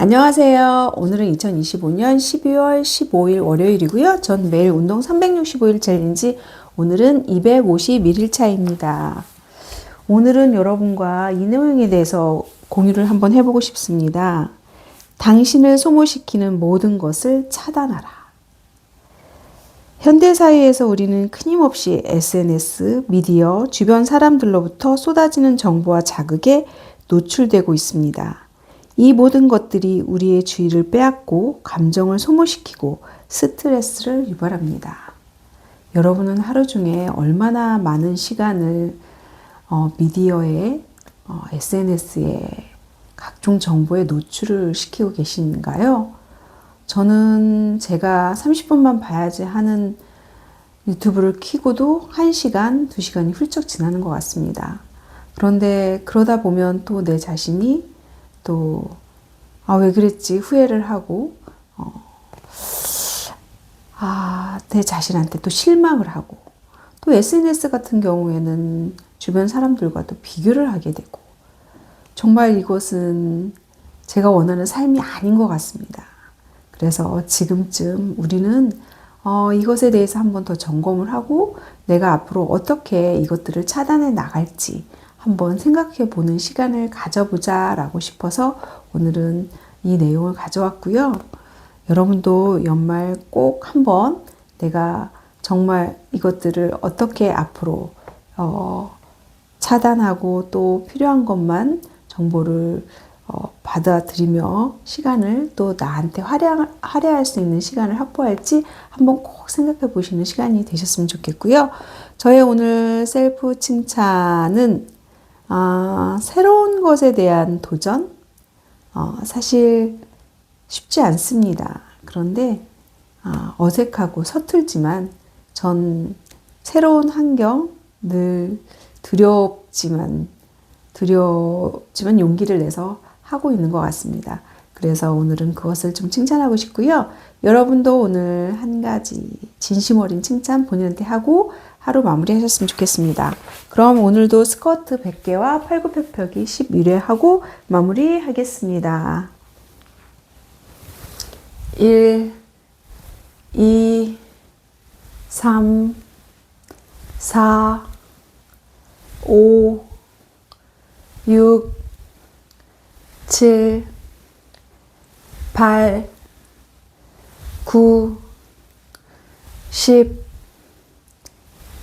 안녕하세요. 오늘은 2025년 12월 15일 월요일이고요. 전 매일 운동 365일 챌린지 오늘은 251일차입니다. 오늘은 여러분과 이 내용에 대해서 공유를 한번 해보고 싶습니다. 당신을 소모시키는 모든 것을 차단하라. 현대 사회에서 우리는 끊임없이 SNS, 미디어, 주변 사람들로부터 쏟아지는 정보와 자극에 노출되고 있습니다. 이 모든 것들이 우리의 주의를 빼앗고 감정을 소모시키고 스트레스를 유발합니다. 여러분은 하루 중에 얼마나 많은 시간을 어, 미디어에, 어, SNS에 각종 정보에 노출을 시키고 계신가요? 저는 제가 30분만 봐야지 하는 유튜브를 키고도 1시간, 2시간이 훌쩍 지나는 것 같습니다. 그런데 그러다 보면 또 내 자신이 또, 아, 왜 그랬지? 후회를 하고, 어, 아, 내 자신한테 또 실망을 하고, 또 SNS 같은 경우에는 주변 사람들과 또 비교를 하게 되고, 정말 이것은 제가 원하는 삶이 아닌 것 같습니다. 그래서 지금쯤 우리는 어, 이것에 대해서 한번 더 점검을 하고 내가 앞으로 어떻게 이것들을 차단해 나갈지 한번 생각해 보는 시간을 가져보자 라고 싶어서 오늘은 이 내용을 가져왔고요. 여러분도 연말 꼭 한번 내가 정말 이것들을 어떻게 앞으로 어, 차단하고 또 필요한 것만 정보를 어, 받아들이며 시간을 또 나한테 활용, 할애할 수 있는 시간을 확보할지 한번 꼭 생각해 보시는 시간이 되셨으면 좋겠고요. 저의 오늘 셀프 칭찬은 아, 새로운 것에 대한 도전? 어, 사실 쉽지 않습니다. 그런데 아, 어색하고 서툴지만 전 새로운 환경 늘 두렵지만 두렵지만 용기를 내서 하고 있는 것 같습니다. 그래서 오늘은 그것을 좀 칭찬하고 싶고요. 여러분도 오늘 한 가지 진심 어린 칭찬 본인한테 하고 하루 마무리 하셨으면 좋겠습니다. 그럼 오늘도 스쿼트 100개와 팔굽혀펴기 11회 하고 마무리 하겠습니다. 1, 2, 3, 4, 5, 6, 7, 8, 9, 10,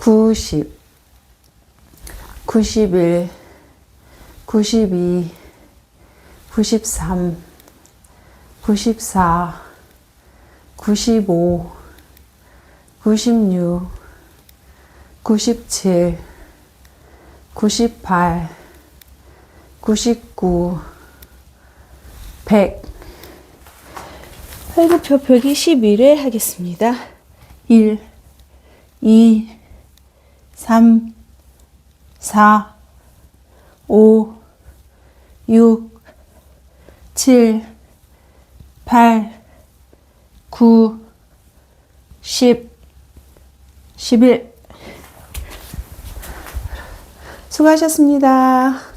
90, 91, 92, 93, 94, 95, 96, 97, 98, 99, 100. 활구표 펴기 11회 하겠습니다. 1, 2, 3, 4, 5, 6, 7, 8, 9, 10, 11. 수고하셨습니다.